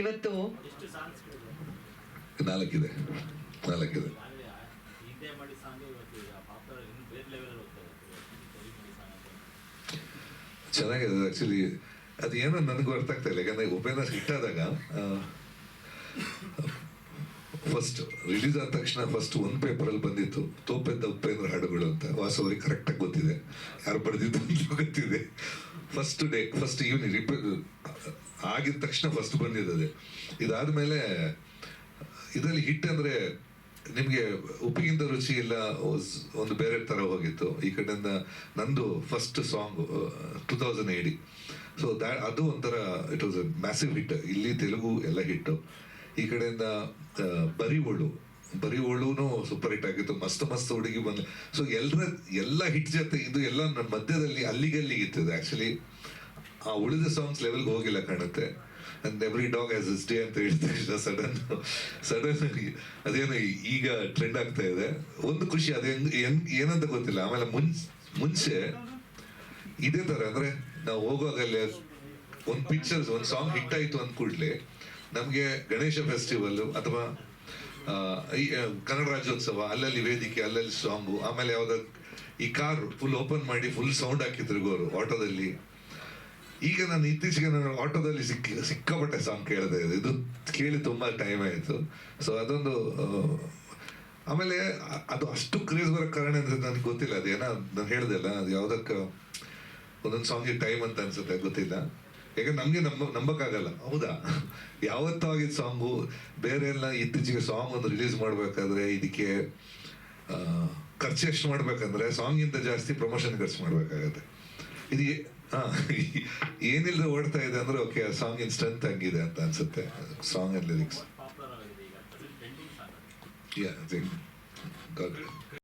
ಇವತ್ತು ನಾಲ್ಕಿದೆ ನಾಲ್ಕಿದೆ. ಚೆನ್ನಾಗಿದೆ ಆ್ಯಕ್ಚುಲಿ ಅದು ಏನೋ ನನಗೂ ಅರ್ಥ ಆಗ್ತಾ ಇಲ್ಲ, ಯಾಕಂದ್ರೆ ಉಪೇಂದ್ರ ಹಿಟ್ ಆದಾಗ ಫಸ್ಟ್ ರಿಲೀಸ್ ಆದ ತಕ್ಷಣ ಫಸ್ಟ್ ಒಂದು ಪೇಪರಲ್ಲಿ ಬಂದಿತ್ತು, ತೋಪೆದ್ದ ಉಪೇಂದ್ರ ಹಾಡುಗಳು ಅಂತ. ವಾಸವರಿಗೆ ಕರೆಕ್ಟಾಗಿ ಗೊತ್ತಿದೆ. ಯಾರು ಬರೆದಿದ್ದು ಗೊತ್ತಿದೆ. ಫಸ್ಟ್ ಡೇ ಫಸ್ಟ್ ಈವ್ನಿಂಗ್ ರಿಪ ಆಗಿದ ತಕ್ಷಣ ಫಸ್ಟ್ ಬಂದಿದ್ದದೆ ಇದಾದ್ಮೇಲೆ ಇದರಲ್ಲಿ ಹಿಟ್ ಅಂದ್ರೆ ನಿಮಗೆ ಉಪ್ಪಿಗಿಂತ ರುಚಿ ಇಲ್ಲ ಒಂದು ಬೇರೆ ತರ ಹೋಗಿತ್ತು. ಈ ಕಡೆಯಿಂದ ನಂದು first song two thousand AD so that ಅದು ಒಂಥರ it was a massive hit ಇಲ್ಲಿ ತೆಲುಗು ಎಲ್ಲ ಹಿಟ್ಟು ಈ ಕಡೆಯಿಂದ ಆ, ಬರಿವೋಳು ಬರಿವೋಳುನು ಸೂಪರ್ ಹಿಟ್ ಆಗಿತ್ತು, ಮಸ್ತ್ ಮಸ್ತ್ ಹುಡುಗಿ ಬಂದ ಸೊ ಎಲ್ಲರ ಎಲ್ಲ ಹಿಟ್ ಜೊತೆ ಇದು ಎಲ್ಲ ನನ್ನ ಮಧ್ಯದಲ್ಲಿ ಅಲ್ಲಿಗೆ ಇತ್ತು ಆಕ್ಚುಲಿ ಆ ಉಳಿದ ಸಾಂಗ್ಸ್ ಲೆವೆಲ್ಗೆ ಹೋಗಿಲ್ಲ ಕಾಣುತ್ತೆ. And every dog has its day ಅಂತ ಹೇಳ್ತಾ ಸಡನ್ ಸಡನ್ ಅದೇನು ಈಗ ಟ್ರೆಂಡ್ ಆಗ್ತಾ ಇದೆ. ಒಂದು ಖುಷಿ, ಅದು ಹೆಂಗ್ ಏನಂತ ಗೊತ್ತಿಲ್ಲ. ಆಮೇಲೆ ಮುಂಚೆ ಮುಂಚೆ ಇದೇ ತರ ಅಂದ್ರೆ ನಾವು ಹೋಗುವಾಗಲೇ ಒಂದು ಪಿಕ್ಚರ್ಸ್ ಒಂದು ಸಾಂಗ್ ಹಿಟ್ ಆಯ್ತು ಅಂದ ಕೂಡಲೇ ನಮಗೆ ಗಣೇಶ ಫೆಸ್ಟಿವಲ್ ಅಥವಾ ಕನ್ನಡ ರಾಜ್ಯೋತ್ಸವ, ಅಲ್ಲಲ್ಲಿ ವೇದಿಕೆ, ಅಲ್ಲಲ್ಲಿ ಸಾಂಗು ಆಮೇಲೆ ಯಾವುದೋ ಈ ಕಾರ್ ಫುಲ್ ಓಪನ್ ಮಾಡಿ ಫುಲ್ ಸೌಂಡ್ ಹಾಕಿದ್ರು ತಿರುಗೋರು ಆಟೋದಲ್ಲಿ. ಈಗ ನಾನು ಇತ್ತೀಚೆಗೆ ನಾನು ಆಟೋದಲ್ಲಿ ಸಿಕ್ಕಿ ಸಿಕ್ಕಾಪಟ್ಟೆ ಸಾಂಗ್ ಕೇಳಿದೆ ಇದು ಕೇಳಿ ತುಂಬಾ ಟೈಮ್ ಆಯ್ತು. ಸೊ ಅದೊಂದು ಆಮೇಲೆ ಅದು ಅಷ್ಟು ಕ್ರೇಜ್ ಬರೋ ಕಾರಣ ಅಂದ್ರೆ ನನಗೆ ಗೊತ್ತಿಲ್ಲ. ಅದೇನೋ ನಾನು ಹೇಳ್ದಲ್ಲ ಅದು ಯಾವ್ದಕ್ಕ ಒಂದೊಂದು ಸಾಂಗಿಗೆ ಟೈಮ್ ಅಂತ ಅನ್ಸುತ್ತೆ, ಗೊತ್ತಿಲ್ಲ. ಯಾಕಂದ್ರೆ ನಮ್ಗೆ ನಂಬ ನಂಬಕ್ಕಾಗಲ್ಲ. ಹೌದಾ? ಯಾವತ್ತೂ ಆಗಿದ್ದ ಸಾಂಗು ಬೇರೆ ಎಲ್ಲ ಇತ್ತೀಚೆಗೆ ಸಾಂಗ್ ಒಂದು ರಿಲೀಸ್ ಮಾಡ್ಬೇಕಾದ್ರೆ ಇದಕ್ಕೆ ಖರ್ಚು ಎಷ್ಟು ಮಾಡ್ಬೇಕಂದ್ರೆ ಸಾಂಗಿಂತ ಜಾಸ್ತಿ ಪ್ರಮೋಷನ್ ಖರ್ಚು ಮಾಡ್ಬೇಕಾಗತ್ತೆ. ಇದು ಏನಿಲ್ಲ ಹಾ, ಏನಿಲ್ಲದೆ ಓಡ್ತಾ ಇದೆ ಅಂದ್ರೆ ಓಕೆ ಸಾಂಗಿನ ಸ್ಟ್ರೆಂತ್ ಹಂಗಿದೆ ಅಂತ ಅನ್ಸುತ್ತೆ. ಸಾಂಗ್ ಅಂಡ್ ಲಿರಿಕ್ಸ್ ಆಗಿದೆ ಸಾಂಗ್. ಯಾ